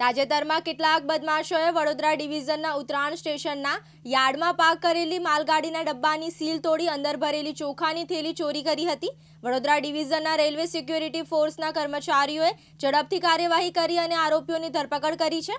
તાજેતરમાં કેટલાક બદમાશોએ વડોદરા ડિવિઝનના ઉત્તરાયણ સ્ટેશનના યાર્ડમાં પાર્ક કરેલી માલગાડીના ડબ્બાની સીલ તોડી અંદર ભરેલી ચોખાની થેલી ચોરી કરી હતી. વડોદરા ડિવિઝનના રેલવે સિક્યુરિટી ફોર્સના કર્મચારીઓએ ઝડપથી કાર્યવાહી કરી અને આરોપીઓની ધરપકડ કરી છે.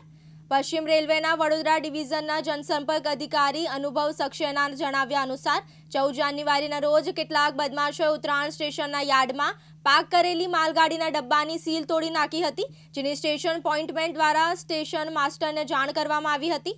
પશ્ચિમ રેલવેના વડોદરા ડિવિઝનના જનસંપર્ક અધિકારી અનુભવ સક્સેના જણાવ્યા અનુસાર, ચૌદ જાન્યુઆરીના રોજ કેટલાક બદમાશોએ ઉત્તરાયણ સ્ટેશનના યાર્ડમાં પાર્ક કરેલી માલગાડીના ડબ્બાની સીલ તોડી નાખી હતી, જેની સ્ટેશન પોઇન્ટમેન્ટ દ્વારા સ્ટેશન માસ્ટરને જાણ કરવામાં આવી હતી.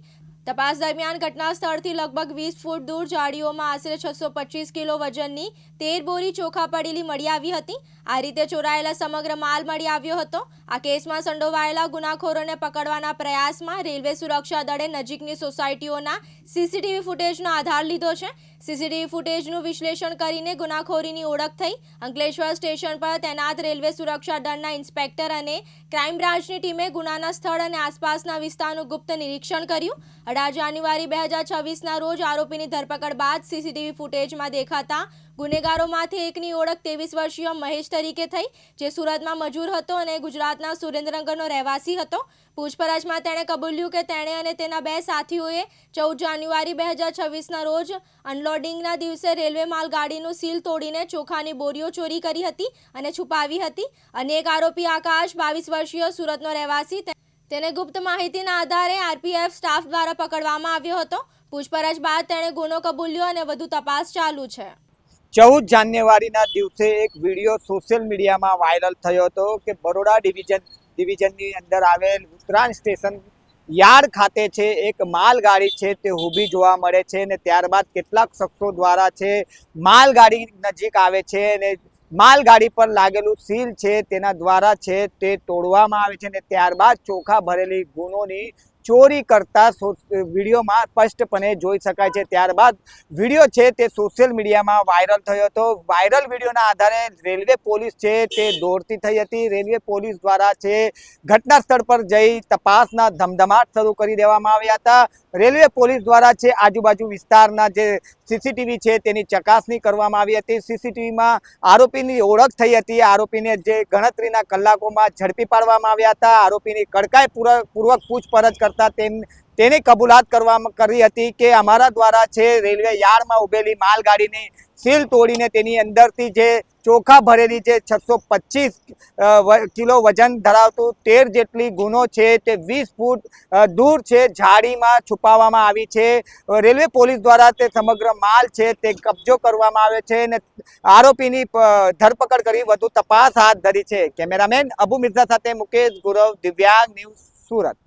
તપાસ દરમિયાન ઘટના સ્થળથી લગભગ વીસ ફૂટ દૂર જાળીઓમાં આશરે છસો પચીસ કિલો વજનની તેર બોરી ચોખા પડેલી મળી આવી હતી. આ રીતે ચોરાયેલા સમગ્ર માલ મળી આવ્યો હતો. આ કેસમાં સંડોવાયેલા ગુનાખોરોને પકડવાના પ્રયાસમાં રેલવે સુરક્ષા દળે નજીકની સોસાયટીઓના સીસીટીવી ફૂટેજનો આધાર લીધો છે. સીસીટીવી ફૂટેજનું વિશ્લેષણ કરીને ગુનાખોરીની ઓળખ થઈ. અંકલેશ્વર સ્ટેશન પર તૈનાત રેલવે સુરક્ષા દળના ઇન્સ્પેક્ટર અને ક્રાઇમ બ્રાન્ચની ટીમે ગુનાના સ્થળ અને આસપાસના વિસ્તારનું ગુપ્ત નિરીક્ષણ કર્યું. અઢાર જાન્યુઆરી બે હજાર છવ્વીસના રોજ આરોપીની ધરપકડ બાદ સીસીટીવી ફૂટેજમાં દેખાતા ગુનેગારોમાંથી એકની ઓળખ ત્રેવીસ વર્ષીય મહેશ તરીકે થઈ, જે સુરતમાં મજૂર હતો અને ગુજરાતના સુરેન્દ્રનગરનો રહેવાસી હતો. પૂછપરછમાં તેણે કબૂલ્યું કે તેણે અને તેના બે સાથીઓએ ચૌદ જાન્યુઆરી બે હજાર છવ્વીસના રોજ અનલોડિંગના દિવસે રેલવે માલગાડીનું સીલ તોડીને ચોખાની બોરીઓ ચોરી કરી હતી અને છુપાવી હતી. અને એક આરોપી આકાશ, બાવીસ વર્ષીય સુરતનો રહેવાસી તેને ગુપ્ત માહિતીના આધારે આરપીએફ સ્ટાફ દ્વારા પકડવામાં આવ્યો હતો. પૂછપરછ બાદ તેણે ગુનો કબૂલ્યો અને વધુ તપાસ ચાલુ છે. ચૌદ જાન્યુઆરીના દિવસે એક વીડિયો સોશિયલ મીડિયામાં વાયરલ થયો હતો કે બરોડા ડિવિઝન, ડિવિઝનની અંદર આવેલ ઉત્તરાયણ સ્ટેશન યાર્ડ ખાતે છે એક માલગાડી છે, તે ઊભી જોવા મળે છે ને ત્યારબાદ કેટલાક શખ્સો દ્વારા છે માલગાડી નજીક આવે છે અને માલગાડી પર લાગેલું સીલ છે, તેના દ્વારા છે તે તોડવામાં આવે છે ને ત્યારબાદ ચોખા ભરેલી ગુનોની ચોરી કરતા વિડીયોમાં સ્પષ્ટપણે જોઈ શકાય છે. ત્યારબાદ વીડિયો છે તે સોશિયલ મીડિયામાં વાયરલ થયો હતો. વાયરલ વિડીયોના આધારે રેલવે પોલીસ છે તે દોડતી થઈ હતી. રેલવે પોલીસ દ્વારા છે ઘટના સ્થળ પર જઈ તપાસના ધમધમાટ શરૂ કરી દેવામાં આવ્યા હતા. રેલવે પોલીસ દ્વારા છે આજુબાજુ વિસ્તારના જે સીસીટીવી છે તેની ચકાસણી કરવામાં આવી હતી. સીસીટીવીમાં આરોપીની ઓળખ થઈ હતી. આરોપીને જે ગણતરીના કલાકોમાં ઝડપી પાડવામાં આવ્યા હતા. આરોપીની કડકાઈ પૂર્વક પૂછપરછ કરતા તેમ તેની કબૂલાત કરવામાં કરી હતી કે અમારા દ્વારા છે રેલવે યાર્ડમાં ઉભેલી માલગાડીની સીલ તોડીને તેની અંદરથી જે ચોખા ભરેલી જે છસો પચીસ કિલો વજન ધરાવતું તેર જેટલી ગુનો છે તે વીસ ફૂટ દૂર છે, ઝાડીમાં છુપાવવામાં આવી છે. રેલવે પોલીસ દ્વારા તે સમગ્ર માલ છે તે કબજો કરવામાં આવ્યો છે અને આરોપીની ધરપકડ કરી વધુ તપાસ હાથ ધરી છે. કેમેરામેન અબુ મિર્ઝા સાથે મુકેશ ગુરવ, દિવ્યાંગ ન્યૂઝ સુરત.